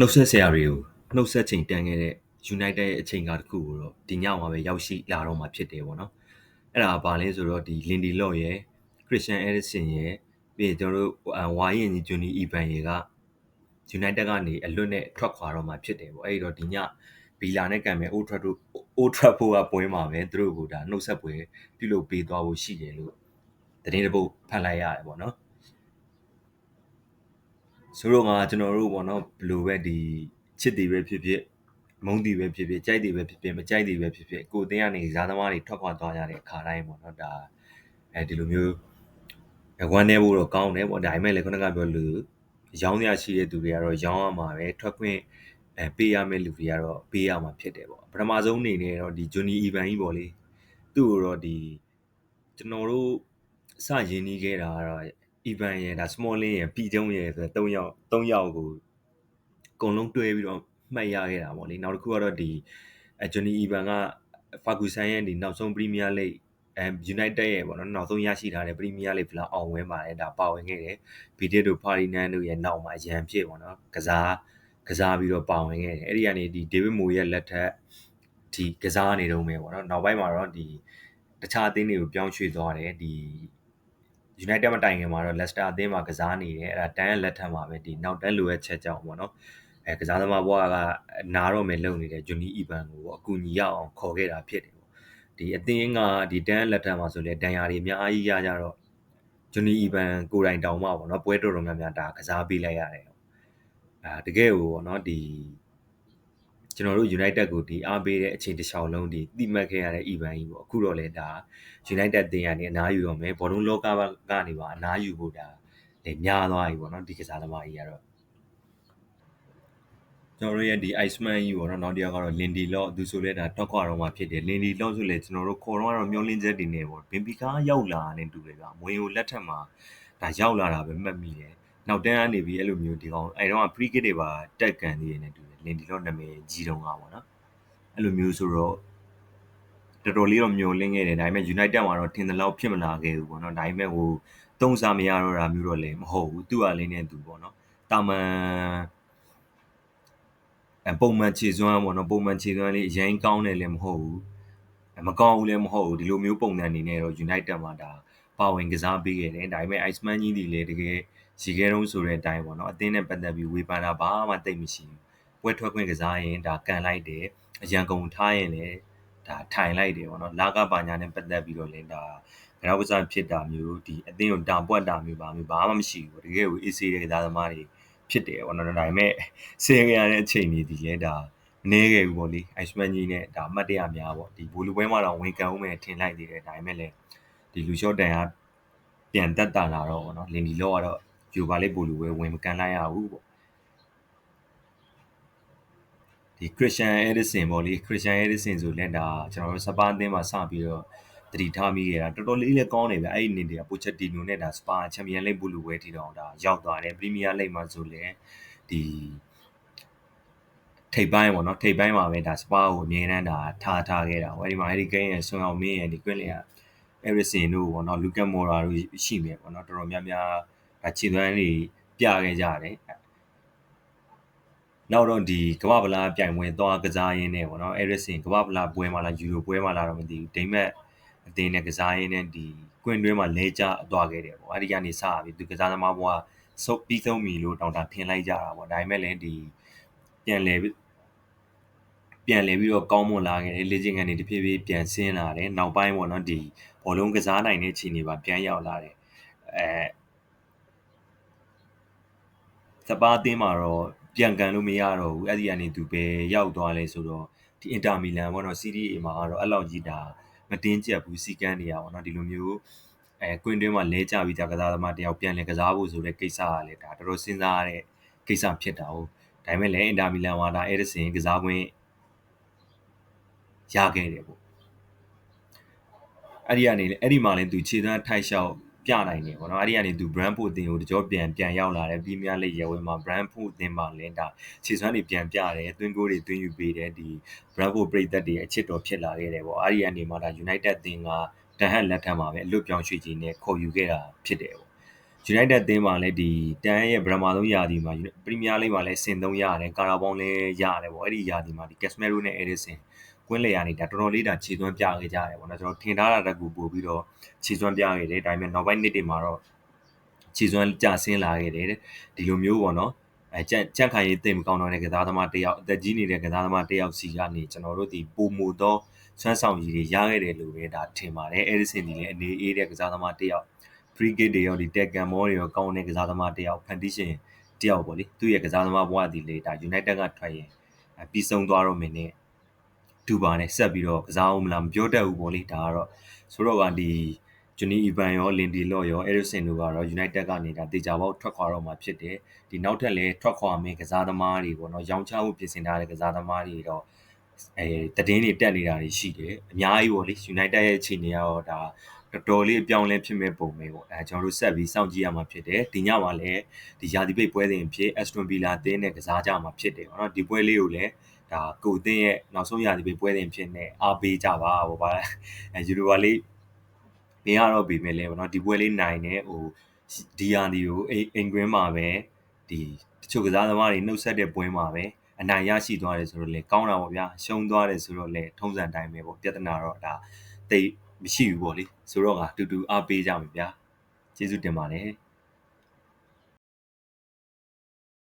နှုတ်ဆက်ဆရာတွေကိုနှုတ်ဆက်ချိန်တန်ခဲ့တဲ့ United ရဲ့အချိန်ကားတစ်ခုကိုတော့ဒီညမှာပဲရောက်ရှိလာတော့မှာဖြစ်တယ်ပေါ့နော်အဲ့ဒါဘာလဲဆိုတော့ဒီ Lindy Law ရဲ့ Christian Eriksen ရဲ့ပြီးရင်ကျွန်တော်တို့ဝါရင်ကြီး Johnny Evan ရဲ့က United ကနေအလွတ်နဲ့ထွက်ခွာတော့မှာဖြစ်တယ်ပေါ့အဲ့ဒီတော့ဒီညဘီလာနဲ့ကံမဲ့ Old Trafford Old Trafford ကပွဲမှာပဲသူတို့ကဒါနှုတ်ဆက်ပွဲပြုလုပ်ပေးသွားဖို့ရှိတယ်လို့သတင်းတပုတ်ဖတ်လိုက်ရတယ်ပေါ့နော် ဆိုတော့ငါကျွန်တော်တို့ပေါ့နော်ဘယ်လိုပဲဒီချစ်တီပဲဖြစ်ဖြစ်မုန်းတီပဲဖြစ်ဖြစ်ကြိုက်တီပဲဖြစ်ဖြစ်မကြိုက်တီပဲဖြစ်ဖြစ်ကိုတင်းကနေဇာသမားတွေထွက်ခွာသွားကြတဲ့အခါတိုင်းပေါ့နော်ဒါအဲဒီလိုမျိုးဝမ်းနေဖို့တော့ကောင်းတယ်ပေါ့ဒါပေမဲ့လည်းခုနကပြောလို့ရောင်းရရှိတဲ့သူတွေကတော့ရောင်းရမှာပဲထွက်ခွင့်အဲပေးရမယ့်လူတွေကတော့ပေးရမှာဖြစ်တယ်ပေါ့ပထမဆုံးအနေနဲ့တော့ဒီဂျွန်နီအီဗန်ကြီးပေါ့လေသူ့ကိုတော့ဒီကျွန်တော်တို့စရင်းနှီးခဲ့တာကတော့ Evan ရယ်ဒါ Smalling ရယ် P ကျုံးရယ်ဆိုတော့၃ယောက်၃ယောက်ကိုအကုန်လုံးတွဲပြီးတော့မှတ်ရခဲ့တာပေါ့လေနောက်တစ်ခုကတော့ဒီအဲ Johnny Evan က Ferguson ရဲ့ဒီနောက်ဆုံး Premier League အဲ United ရဲ့ပေါ့နော်နောက်ဆုံးရရှိထားတဲ့ Premier League ဖလားအောင်ဝဲပါတယ်ဒါပါဝင်ခဲ့တယ်ဗီဒီတို့ Ferdinand တို့ရဲ့နောက်မှာရန်ဖြစ်ပေါ့နော်ကစားကစားပြီးတော့ပါဝင်ခဲ့တယ်အဲ့ဒီကနေဒီ David Moyes ရဲ့လက်ထက်ဒီကစားနေတော့မယ်ပေါ့နော်နောက်ပိုင်းမှာတော့ဒီတခြားအသင်းတွေကိုပြောင်းရွှေ့သွားတယ်ဒီ United မတိုင်ခင်မှာတော့ Leicester အသင်းမှာကစားနေတယ်အဲ့ဒါတန်းရဲ့လက်ထက်မှာပဲဒီနောက်တန်းလိုအပ်ချက်ကြောင့်ပေါ့နော်အဲကစားသမားဘွားကနားတော့မယ်လုပ်နေတဲ့ Johnny Evan ကိုပေါ့အကူအညီရအောင်ခေါ်ခဲ့တာဖြစ်တယ်ပေါ့ဒီအသင်းကဒီတန်းလက်ထက်မှာဆိုလေဒဏ်ရာတွေအများကြီးရကြတော့ Johnny Evan ကိုယ်တိုင်တောင်မှပေါ့နော်ပွဲတော်တော်များများဒါကစားပေးလိုက်ရတယ်အာတကယ်ကိုပေါ့နော်ဒီ ကျွန်တော်တို့ United ကိုဒီအားပေးတဲ့အချိန်တစ်လျှောက်လုံးဒီတိမှတ်ခဲ့ရတဲ့ event ကြီးပေါ့အခုတော့လေဒါ United တင်ရနေအနားယူတော့မယ်ဘောလုံးလောကကနေပါအနားယူဖို့ဒါလေများသွားပြီပေါ့နော်ဒီကစားသမားကြီးကတော့ကျွန်တော်တို့ရဲ့ဒီ Iceman ကြီးပေါ့နော်နောက်တစ်ယောက်ကတော့ Lindy Law သူဆိုလဲဒါတော့ခွာတော့မှဖြစ်တယ် Lindy Law ဆိုလဲကျွန်တော်တို့ခေါ်တော့ကတော့မျောလင်းချက်တွေနေပေါ့ဘင်ပီကာရောက်လာတဲ့တူတယ်ကမွေကိုလက်ထက်မှာဒါရောက်လာတာပဲမှတ်မိတယ် နောက်တန်းကနေပြီးအဲ့လိုမျိုးဒီကောင်အဲ့တော့ pre kit တွေပါတက်ကန်နေနေတူတယ်လင်ဒီတော့နာမည်ကြီးတော့ကပေါ့နော်အဲ့လိုမျိုးဆိုတော့တော်တော်လေးတော့မျောလင့်ခဲ့တယ်ဒါပေမဲ့ United မှာတော့ထင်သလောက်ဖြစ်မလာခဲ့ဘူးပေါ့နော်ဒါပေမဲ့ဟိုသုံးစားမရတော့တာမျိုးတော့လည်းမဟုတ်ဘူးသူ့ဟာလေးနဲ့သူပေါ့နော်တာမန်အပုံမှန်ခြေစွမ်းပေါ့နော်ပုံမှန်ခြေစွမ်းလေးအရင်ကောင်းတယ်လည်းမဟုတ်ဘူးမကောင်းဘူးလည်းမဟုတ်ဘူးဒီလိုမျိုးပုံစံအနေနဲ့တော့ United မှာဒါပါဝင်ကစားပေးခဲ့တယ်ဒါပေမဲ့ Iceman ကြီးတွေလည်းတကယ် ရီခဲတုံးဆိုတဲ့အတိုင်းပေါ့နော်အသင်းနဲ့ပတ်သက်ပြီးဝေဖန်တာဘာမှတိတ်မရှိဘူးပွဲထွက်ခွင့်ကစားရင်ဒါကန်လိုက်တယ်အရန်ကုန်ထားရင်လည်းဒါထိုင်လိုက်တယ်ပေါ့နော်လာကပါညာနဲ့ပတ်သက်ပြီးတော့လည်းဒါကတော့ကစားဖြစ်တာမျိုးဒီအသင်းကိုတာပွက်တာမျိုးပါမျိုးဘာမှမရှိဘူးတကယ်ကို AC တဲ့ကစားသမားတွေဖြစ်တယ်ပေါ့နော်ဒါပေမဲ့ဆင်းရတဲ့အချိန်တွေဒီလဲဒါမနေခဲ့ဘူးပေါ့လေ Iceman ကြီးနဲ့ဒါအမှတ်တရများပေါ့ဒီဘူလူပွဲမှာတော့ဝင်ကန်ဦးမယ်ထင်လိုက်သေးတယ်ဒါပေမဲ့လည်းဒီလူရှော့တန်ကပြန်တက်တာလာတော့ပေါ့နော်လင်ဒီလောကတော့ ယူပါလေးဘူလူပွဲဝင်မကန်လိုက်ရဘူးပေါ့ဒီ Christian Eriksen ပေါ့လေ Christian Eriksen ဆိုလဲဒါကျွန်တော်တို့စပါးအသင်းမှာစပြီးတော့တတိထားမိခဲ့တာတော်တော်လေးလည်းကောင်းနေဗျအဲ့ဒီနေတွေကပိုချက်တီနိုနဲ့ဒါစပါချန်ပီယံလိပ်ဘူလူပွဲထီတော့ဒါရောက်သွားတယ်ပရီးမီးယားလိပ်မှာဆိုလဲဒီထိပ်ပိုင်းပေါ့နော်ထိပ်ပိုင်းမှာပဲဒါစပါကိုအမြဲတမ်းဒါထားထားခဲ့တာပေါ့အဲ့ဒီမှာအဲ့ဒီဂိမ်းရဲ့ဆွန်အောင်မင်းရဲ့ဒီကွင်းလင်ကအဲရစ်စင်တို့ပေါ့နော်လူကက်မော်ရာတို့ရှိမယ်ပေါ့နော်တော်တော်များများဒါ ခြေသွမ်းတွေပြခဲ့ကြတယ်နောက်တော့ဒီကမ္ဘာဗလာပြိုင်ပွဲသွားကစားရင်းနဲ့ပေါ့နော်အဲရစ်စင်ကမ္ဘာဗလာပွဲမှာလားယူရိုပွဲမှာလားတော့မသိဘူးဒိမက်အသင်းနဲ့ကစားရင်းနဲ့ဒီကွင်းတွင်းမှာလဲကျသွားခဲ့တယ်ပေါ့အဲဒီကနေစပြီးသူကစားသမားဘွားဆုပ်ပြီးဆုံးပြီလို့တောင်တာထင်လိုက်ကြတာပေါ့ဒါပေမဲ့လည်းဒီပြန်လဲပြန်လဲပြီးတော့ကောင်းမွန်လာခဲ့တယ်လေ့ကျင့်ခန်းတွေတဖြည်းဖြည်းပြန်ဆင်းလာတယ်နောက်ပိုင်းပေါ့နော်ဒီဘောလုံးကစားနိုင်တဲ့ခြေနေပါပြန်ရောက်လာတယ်အဲ စပါးအသင်းမှာတော့ပြန်ကန်လို့မရတော့ဘူးအဲ့ဒီကနေသူပဲရောက်သွားလဲဆိုတော့ဒီအင်တာမီလန်ပေါ့နော်စီးရီး A မှာကတော့အဲ့လောက်ကြီးဒါမတင်းကျပ်ဘူးစီကန်းနေရပါတော့ဒီလိုမျိုးအဲကွင်းတွင်းမှာလဲကြပြီးသားကစားသမားတယောက်ပြန်လဲကစားဖို့ဆိုတဲ့ကိစ္စကလည်းဒါတော်တော်စဉ်းစားရတဲ့ကိစ္စဖြစ်တာဟုတ်ဒါပေမဲ့လည်းအင်တာမီလန်မှာဒါအဲဒစ်စင်ကစားခွင့်ရခဲ့တယ်ပေါ့အဲ့ဒီကနေအဲ့ဒီမှာလည်းသူခြေသွမ်းထိုက်လျှောက် ပြနိုင်တယ်ပေါ့နော်အဲ့ဒီကနေသူ Brentford အသင်းကိုတကြောပြန်ပြန်ရောက်လာတယ်ပြီးမြလိရဲဝဲမှာ Brentford အသင်းမှာလည်းဒါခြေစွမ်းတွေပြန်ပြတယ်သွင်းကိုတွေသွင်းယူပေးတယ်ဒီ Brentford ပြည်သက်တွေအချစ်တော်ဖြစ်လာခဲ့တယ်ပေါ့အဲ့ဒီကနေမှဒါ United အသင်းကတန်ဟန်လက်ထက်မှာပဲအလွတ်ပြောင်းရွှေ့ခြင်းနဲ့ခေါ်ယူခဲ့တာဖြစ်တယ်ပေါ့ United အသင်းမှာလည်းဒီတန်ရဲ့ဗရမာဆုံးယာဒီမှာပရီးမီးယားလိဂ်မှာလည်းဆင်သုံးရတယ်ကာရာဘောင်းလည်းရတယ်ပေါ့အဲ့ဒီယာဒီမှာဒီ Casemiro နဲ့ Ederson ကွင်းလေယာနေတာတော်တော်လေးဒါခြေသွမ်းပြခဲ့ကြရတယ်ပေါ့နော်ကျွန်တော်ထင်ထားတာတက်ကူပို့ပြီးတော့ခြေသွမ်းပြခဲ့တယ်ဒါပေမဲ့နောက်ပိုင်းနှစ်တွေမှာတော့ခြေသွမ်းကြဆင်းလာခဲ့တယ်ဒီလိုမျိုးပေါ့နော်အဲကြက်ကြက်ခိုင်ရေးတင်မကောင်းတော့တဲ့ကစားသမားတယောက်အသက်ကြီးနေတဲ့ကစားသမားတယောက်စီကနေကျွန်တော်တို့ဒီပုံမူသောဆွမ်းဆောင်ရည်တွေရခဲ့တယ်လို့ပဲဒါထင်ပါတယ်အဲဒီစင်ဒီလည်းအနေအေးတဲ့ကစားသမားတယောက် free kick တွေရောဒီ tag and ball တွေရောကောင်းတဲ့ကစားသမားတယောက် condition တယောက်ပေါ့လေသူ့ရဲ့ကစားသမားဘဝဒီလေဒါ United ကထွက်ရင်ပြီးဆုံးသွားတော့မင်းနဲ့ ဒူပါနဲ့ဆက်ပြီးတော့ကစားအောင်မလားမပြောတတ်ဘူးပေါ့လေဒါကတော့ဆိုတော့ကဒီဂျူနီအီဗန်ရောလင်ဒီလော့ရောအဲရစ်ဆင်တို့ကတော့ United ကနေဒါတေချာပေါက်ထွက်ခွာတော့မှာဖြစ်တယ်ဒီနောက်ထပ်လည်းထွက်ခွာမယ့်ကစားသမားတွေပေါ့နော်ရောင်းချမှုပြင်ဆင်ထားတဲ့ကစားသမားတွေတော့အဲတည်င်းတွေတက်နေတာတွေရှိတယ်အများကြီးပေါ့လေ United ရဲ့အခြေအနေကတော့ဒါတော်တော်လေးအပြောင်းလဲဖြစ်မဲ့ပုံပဲပေါ့အဲကျွန်တော်တို့ဆက်ပြီးစောင့်ကြည့်ရမှာဖြစ်တယ်ဒီညမှာလည်းဒီယာတီပိတ်ပွဲစဉ်ဖြစ် Aston Villa အသင်းနဲ့ကစားကြမှာဖြစ်တယ်ပေါ့နော်ဒီပွဲလေးကိုလည်း ဒါကိုအသင်းရဲ့နောက်ဆုံးယာတီပိတ်ပွဲစဉ်ဖြစ်နေအားပေးကြပါဟိုပါအဲယူရိုပါလေးနေရတော့ပြီမဲ့လဲပေါ့နော်ဒီပွဲလေးနိုင်နေဟိုဒီယာဒီကိုအင်ကွင်းမှာပဲဒီတချို့ကစားသမားတွေနှုတ်ဆက်တဲ့ပွဲမှာပဲအနိုင်ရရှိသွားတယ်ဆိုတော့လေကောင်းတာပေါ့ဗျာရှုံးသွားတယ်ဆိုတော့လေထုံးစံတိုင်းပဲပေါ့ပြဿနာတော့ဒါတိတ်မရှိဘူးပေါ့လေဆိုတော့ကအတူတူအားပေးကြမယ်ဗျာကျေးဇူးတင်ပါတယ်